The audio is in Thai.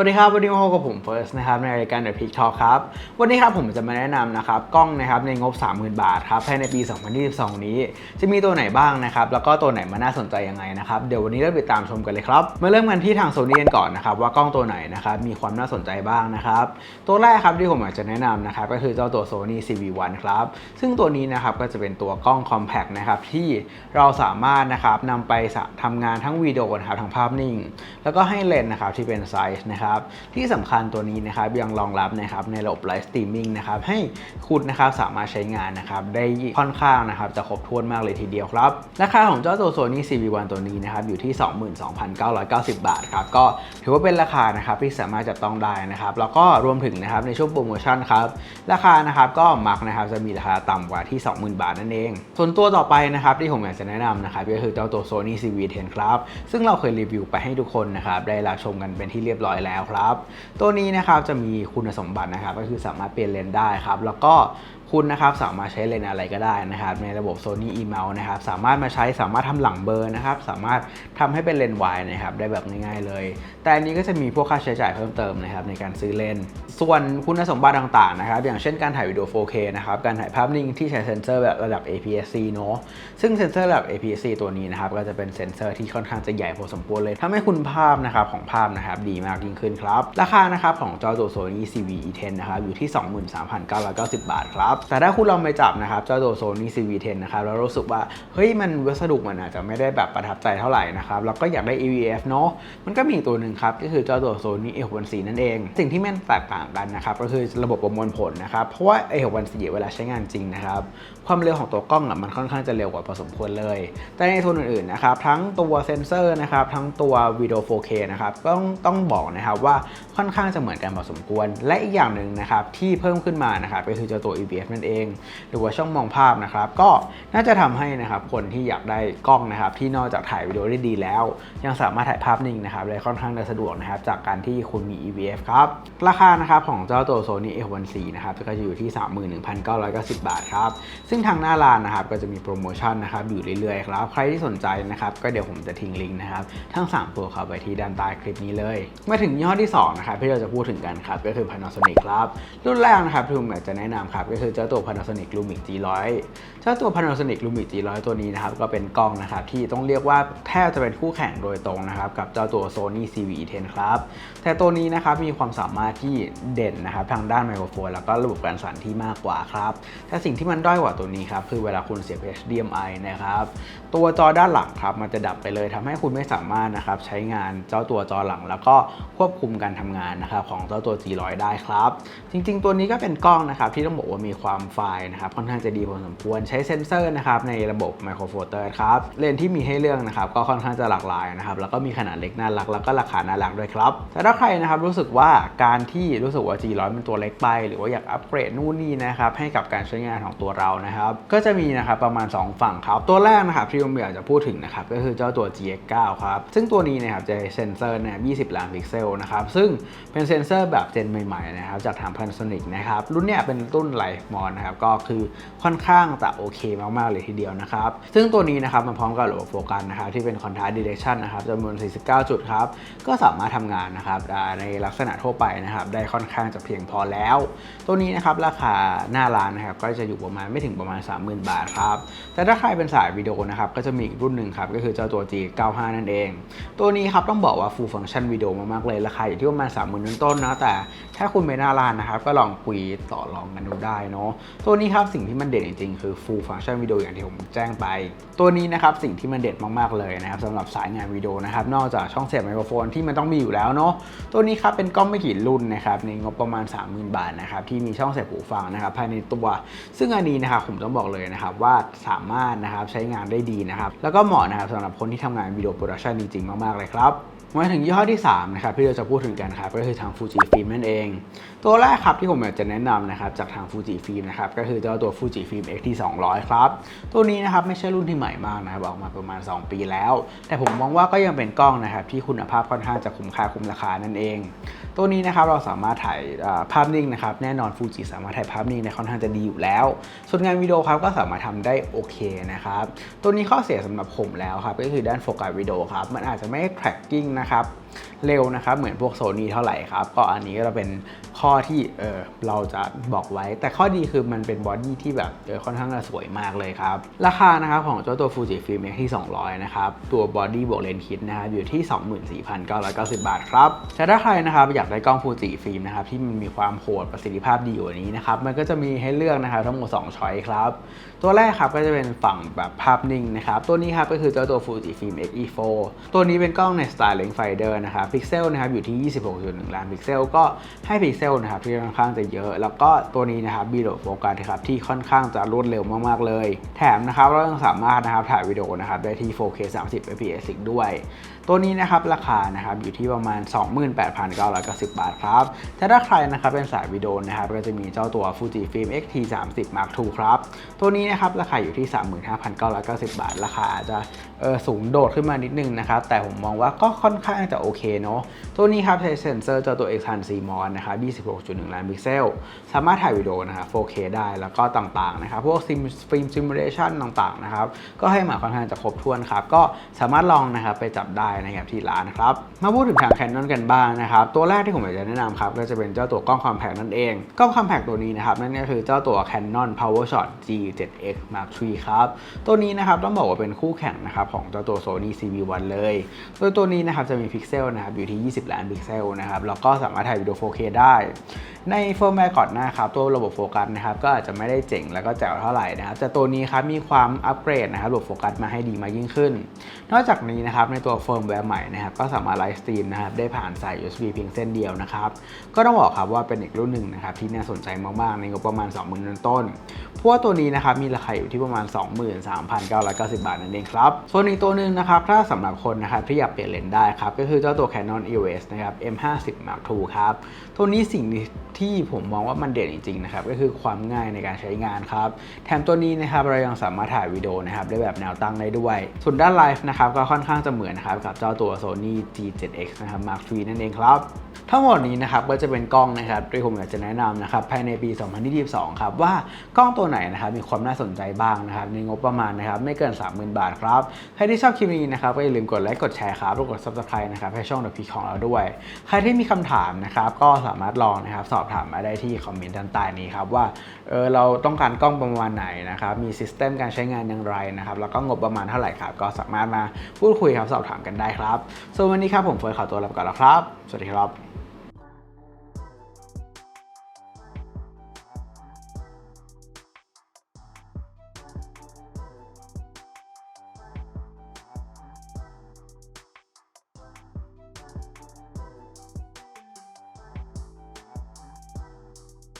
วัสดีครับวันนี้มาพบกับผมเฟิร์สนะครับในรายการ The Peak Talk ครับ วันนี้ครับผมจะมาแนะนำนะครับกล้องนะครับในงบ 30,000 บาทครับภายในปี 2022 นี้ จะมีตัวไหนบ้างนะครับแล้วก็ตัวไหนมาน่าสนใจยังไงนะครับเดี๋ยววันนี้เราไปตามชมกันเลยครับมาเริ่มกันที่ทางโซนี่กันก่อนนะครับว่ากล้องตัวไหนนะครับมีความน่าสนใจบ้างนะครับตัวแรกครับที่ผมอยากจะแนะนำนะครับก็คือเจ้าตัว Sony CV1 ครับซึ่งตัวนี้นะครับก็จะเป็นตัวกล้อง compact นะครับที่เราสามารถนะครับนำไปทำงานทั้งวิดีโอนะครับทั้งภาพนิ่ง แล้วก็ให้เลนส์นะครับที่เป็นไซส์นะครับที่สำคัญตัวนี้นะครับยังรองรับนะครับในระบบไลฟ์สตรีมมิ่งนะครับให้คุณนะครับสามารถใช้งานนะครับได้ค่อนข้างนะครับจะครบถ้วนมากเลยทีเดียวครับ ราคาของเจ้าตัว Sony CV1 ตัวนี้นะครับอยู่ที่ 22,990 บาทครับก็ถือว่าเป็นราคานะครับที่สามารถจับต้องได้นะครับแล้วก็รวมถึงนะครับในช่วงโปรโมชั่นครับราคานะครับก็มักนะครับจะมีราคาต่ำกว่าที่ 20,000 บาทนั่นเอง ส่วนตัวต่อไปนะครับที่ผมอยากจะแนะนำนะครับก็คือเจ้าตัว Sony CV10 ครับซึ่งเราเคยรีวิวไปให้ทุกคนนะครับได้รับชมกันเป็นที่เรียบร้อยแล้วครับ ตัวนี้นะครับจะมีคุณสมบัตินะครับก็คือสามารถเปลี่ยนเลนส์ได้ครับ แล้วก็คุณนะครับสามารถใช้เลนส์อะไรก็ได้นะครับ ในระบบ Sony Email นะครับสามารถมาใช้สามารถทำหลังเบอร์นะครับ สามารถทำให้เป็นเลนส์วายนะครับได้แบบง่ายๆเลย แต่อันนี้ก็จะมีพวกค่าใช้จ่ายเพิ่มเติมนะครับในการซื้อเลนส์ส่วนคุณสมบัติต่างๆนะครับ อย่างเช่นการถ่ายวิดีโอ 4K นะครับการถ่ายภาพนิ่งที่ใช้เซนเซอร์แบบระดับ APS-C เนอะซึ่งเซนเซอร์ระดับ APS-C ตัวนี้นะครับก็จะเป็นเซนเซอร์ที่ค่อนข้างจะใหญ่พอสมควรเลยทำให้คุณภาพนะครับของภาพนะครับดีมากยิ่งขึ้นครับ ราคานะครับของจ้าตัว Sony CV-E10 นะครับอยู่ที่ 23,990 บาทครับ แต่ถ้าคุณลองไปจับนะครับจ้าตัว Sony CV10 นะครับแล้วรู้สึกว่าเฮ้ยมันวัสดุมันอาจจะไม่ได้แบบประทับใจเท่าไหร่นะครับแล้วก็อยากได้ EVF เนาะมันก็มีอีกตัวหนึ่งครับก็คือจ้าตัว Sony A614 นั่นเอง สิ่งที่มันแตกต่างกันนะครับก็คือระบบประมวลผลนะครับเพราะว่า A614 เวลาใช้งานจริงนะครับความเร็วของตัวกล้องอะมันค่อนข้างจะเร็วกว่าพอสมควรเลย แต่ในตัวอื่นๆนะครับทั้งตัวเซนเซอร์นะครับทั้งตัววิดีโอ 4K นะครับต้องต้องบอกนะครับว่าค่อนข้างจะเหมือนกันพอสมควร และอีกอย่างหนึ่งนะครับที่เพิ่มขึ้นมานะครับก็คือเจ้าตัว EVF นั่นเอง หรือว่าช่องมองภาพนะครับก็น่าจะทำให้นะครับคนที่อยากได้กล้องนะครับที่นอกจากถ่ายวิดีโอได้ดีแล้ว ยังสามารถถ่ายภาพนิ่งนะครับได้ค่อนข้างจะสะดวกนะครับจากการที่คุณมี EVF ครับราคานะครับของเจ้าตัว Sony A14 นะครับก็จะอยู่ที่ 31,990 บาทครับซึ่งทางหน้าร้านนะครับก็จะมีโปรโมชั่นนะครับอยู่เรื่อยๆครับใครที่สนใจนะครับก็เดี๋ยวผมจะทิ้งลิงก์นะครับทั้ง 3 ตัวเข้าไปที่ด้านใต้คลิปนี้เลยมาถึงยี่ห้อที่2นะครับที่เราจะพูดถึงกันครับก็คือ Panasonic ครับรุ่นแรกนะครับที่ผมอยากจะแนะนำครับก็คือเจ้าตัว Panasonic Lumix G100 จ้าตัว Panasonic Lumix G100 ตัวนี้นะครับก็เป็นกล้องนะครับที่ต้องเรียกว่าแทบจะเป็นคู่แข่งโดยตรงนะครับกับเจ้าตัว Sony CV10 ครับแต่ตัวนี้นะครับมีความสามารถที่เด่นนะครับทางด้านไมโครโฟนแล้วก็ระบบการสั่นที่มากกว่าครับแต่สิ่งที่มันด้อยกว่าตัวนี้ครับคือเวลาคุณเสียบ HDMI นะครับตัวจอด้านหลังครับมันจะดับไปเลยทำให้คุณไม่สามารถนะครับใช้งานเจ้าตัวจอหลัง แล้วก็ควบคุมการทำงานนะครับของเจ้าตัว G100 ได้ครับ จริง ๆ ตัวนี้ก็เป็นกล้องนะครับที่ต้องบอกว่ามีความไฟล์นะครับค่อนข้างจะดีพอสมควรใช้เซนเซอร์นะครับในระบบไมโครโฟเตอร์ครับเลนที่มีให้เลือกนะครับก็ค่อนข้างจะหลากหลายนะครับแล้วก็มีขนาดเล็กน่ารักแล้วก็ราคาน่ารักด้วยครับแต่ถ้าใครนะครับรู้สึกว่าการที่รู้สึกว่า G100 มันตัวเล็กไป หรือว่าอยากอัปเกรดนู่นนี่นะครับให้กับการใช้งานของตัวเรานะครับก็จะมีนะครับประมาณ 2 ฝั่งครับตัวแรกนะครับที่ผมอยากจะพูดถึงนะครับก็คือเจ้าตัว GX9 ครับซึ่งตัวนี้นะครับจะเซนเซอร์เนี่ย20 ล้านพิกเซลนะครับซึ่งเป็นเซนเซอร์แบบเจนใหม่ๆนะครับจากทาง Panasonic นะครับรุ่นเนี้ยเป็นรุ่นไลฟ์มอนนะครับก็คือค่อนข้างจะโอเคมากๆเลยทีเดียวนะครับ ซึ่งตัวนี้นะครับมันพร้อมกับระบบโฟกัสนะครับที่เป็น Contact Detection นะครับจำนวน 49 จุดครับ ก็สามารถทำงานนะครับในลักษณะทั่วไปนะครับ ได้ค่อนข้างจะเพียงพอแล้ว ตัวนี้นะครับราคาหน้าร้านนะครับก็จะอยู่ประมาณไม่ถึงประมาณ 30,000 บาทครับ แต่ถ้าใครเป็นสายวิดีโอนะครับก็จะมีอีกรุ่นหนึ่งครับก็คือเจ้าตัว G95 นั่นเอง ตัวนี้ครับต้องบอกว่า full function วิดีโอมากๆเลยราคาอยู่ที่ประมาณ30,000ต้นนะแต่ถ้าคุณไปหน้าร้านนะครับก็ลองคุยต่อรองกันดูได้เนาะตัวนี้ครับสิ่งที่มันเด่นจริงๆคือ full function วิดีโออย่างที่ผมแจ้งไป ตัวนี้นะครับสิ่งที่มันเด็ดมากๆเลยนะครับสำหรับสายงานวิดีโอนะครับนอกจากช่องเสียบไมโครโฟนที่มันต้องมีอยู่แล้วเนาะตัวนี้ครับเป็นกล้องไม่กี่รุ่นนะครับในงบประมาณ 30,000 บาทนะครับที่มีช่องเสียบหูฟังนะครับภายในตัว ซึ่งอันนี้นะครับผมต้องบอกเลยนะครับว่าสามารถนะครับใช้งานได้ดีนะครับแล้วก็เหมาะนะครับสำหรับคนที่ทำงานวิดีโอโปรดักชันจริงๆมากๆเลยครับ มาถึงยี่ห้อที่3นะครับที่เราจะพูดถึงกันครับก็คือทาง Fuji Film นั่นเอง ตัวแรกครับที่ผมอยากจะแนะนำนะครับจากทาง Fuji Film นะครับก็คือเจ้าตัว Fuji Film X-T 200 ครับ ตัวนี้นะครับไม่ใช่รุ่นที่ใหม่มากนะครับออกมาประมาณ 2 ปีแล้ว แต่ผมมองว่าก็ยังเป็นกล้องนะครับที่คุณภาพค่อนข้างจะคุ้มค่าคุ้มราคานั่นเอง ตัวนี้นะครับเราสามารถถ่ายภาพนิ่งนะครับแน่นอน Fuji สามารถถ่ายภาพนิ่งได้ค่อนข้างจะดีอยู่แล้ว ส่วนงานวิดีโอครับก็สามารถทำได้โอเคนะครับตัวนี้ข้อเสียสำหรับผมแล้วครับก็คือด้านโฟกัสวิดีโอครับมันอาจจะไม่ tracking นะครับ เร็วนะครับ เหมือนพวกโซนี่เท่าไหร่ครับ ก็อันนี้ก็จะเป็น ข้อที่เออเราจะบอกไว้ แต่ข้อดีคือมันเป็นบอดี้ที่แบบเออค่อนข้างจะสวยมากเลยครับ ราคานะครับของเจ้าตัวฟูจิฟิล์มที่ 200 นะครับ ตัวบอดี้บวกเลนส์คิดนะครับอยู่ที่ 24,990 บาทครับแต่ถ้าใครนะครับอยากได้กล้องฟูจิฟิล์มนะครับที่มันมีความโหดประสิทธิภาพดีกว่านี้นะครับมันก็จะมีให้เลือกนะครับทั้งหมด2ช้อยครับ ตัวแรกครับก็จะเป็นฝั่งแบบภาพนิ่งนะครับตัวนี้ครับก็คือเจ้าตัว Fuji Film X-E4 ตัวนี้เป็นกล้องในสไตล์ Lens Finder นะครับพิกเซลนะครับอยู่ที่ 26.1 ล้านพิกเซลก็ให้พิกเซลนะครับที่ค่อนข้างจะเยอะ แล้วก็ตัวนี้นะครับบีโดโฟกัสครับที่ค่อนข้างจะรวดเร็วมากๆเลย แถมนะครับเรายังสามารถนะครับถ่ายวิดีโอนะครับได้ที่ 4K 30 fps อีกด้วย ตัวนี้นะครับราคานะครับอยู่ที่ประมาณ 28,990 บาทครับแต่ถ้าใครนะครับเป็นสายวิดีโอนะครับก็จะมีเจ้าตัว Fuji Film X-T30 Mark II ครับตัวนี้นะครับราคาอยู่ที่ 35,990 บาท ราคาอาจจะเออสูงโดดขึ้นมานิดนึงนะครับแต่ผมมองว่าก็ค่อนข้างจะโอเคเนาะตัวนี้ครับใช้เซ็นเซอร์เจ้าตัว X100 CMOS นะครับ26.1 ล้านพิกเซล สามารถถ่ายวิดีโอนะครับ 4K ได้แล้วก็ต่างๆนะครับพวกฟิล์มซิมูเลชันต่างๆนะครับก็ให้มาค่อนข้างจะครบถ้วนครับก็สามารถลองนะครับไปจับได้นะครับที่ร้านครับมาพูดถึงทาง Canon กันบ้างนะครับตัวแรกที่ผมอยากจะแนะนำครับก็จะเป็นเจ้าตัวกล้องคอมแพคนั่นเองกล้องคอมแพคตัวนี้นะครับนั่นก็คือเจ้าตัว Canon PowerShot G7X Mark III ครับตัวนี้นะครับต้องบอกว่าเป็นคู่แข่งนะครับของเจ้าตัว Sony CV1 เลยโดยตัวนี้นะครับจะมีพิกเซลนะครับอยู่ที่ 20 ล้านพิกเซลนะครับแล้วก็สามารถถ่ายวิดีโอ 4K ได้ ในเฟิร์มแวร์ก่อนหน้าครับตัวระบบโฟกัสนะครับก็อาจจะไม่ได้เจ๋งแล้วก็แจ๋วเท่าไหร่นะครับแต่ตัวนี้ครับมีความอัปเกรดนะครับระบบโฟกัสมาให้ดีมากยิ่งขึ้น นอกจากนี้นะครับในตัวเฟิร์มแวร์ใหม่นะครับก็สามารถไลฟ์สตรีมนะครับได้ผ่านสาย USB เพียงเส้นเดียวนะครับก็ต้องบอกครับว่าเป็นอีกรุ่นหนึ่งนะครับที่น่าสนใจมากๆในงบประมาณ 20,000ต้นเพราะว่าตัวนี้นะครับมีราคาอยู่ที่ประมาณ 23,990 บาทนั่นเองครับส่วนอีกตัวหนึ่งนะครับถ้าสำหรับคนนะครับที่อยากเปลี่ยนเลนส์ได้ครับก็คือเจ้าตัว Canon EOS นะครับ M50 Mark II ครับตัวนี้สิ่ง ที่ผมมองว่ามันเด่นจริงๆนะครับก็คือความง่ายในการใช้งานครับแถมตัวนี้นะครับเรายังสามารถถ่ายวิดีโอนะครับได้แบบแนวตั้งได้ด้วย ส่วนด้านไลฟ์นะครับก็ค่อนข้างจะเหมือนนะครับกับเจ้าตัว Sony G7X นะครับ Mark III นั่นเองครับ ทั้งหมดนี้นะครับก็จะเป็นกล้องนะครับที่ผมอยากจะแนะนำนะครับภายในปี 2022 ครับว่ากล้องตัวไหนนะครับมีความน่าสนใจบ้างนะครับในงบประมาณนะครับไม่เกิน 30,000 บาทครับใครที่ชอบคลิปนี้นะครับก็อย่าลืมกดไลค์กดแชร์ครับแล้วกด subscribe นะครับให้ช่องเดอะพีของเราด้วย ใครที่มีคำถามนะครับก็สามารถลองนะครับสอบถามมาได้ที่คอมเมนต์ด้านใต้นี้ครับว่าเออเราต้องการกล้องประมาณไหนนะครับมีซิสเต็มการใช้งานอย่างไรนะครับแล้วก็งบประมาณเท่าไหร่ครับก็สามารถมาพูดคุยครับสอบถามกันได้ครับส่วนวันนี้ครับผมเฟิร์สขอตัวลาไปก่อนแล้วครับ สวัสดีครับ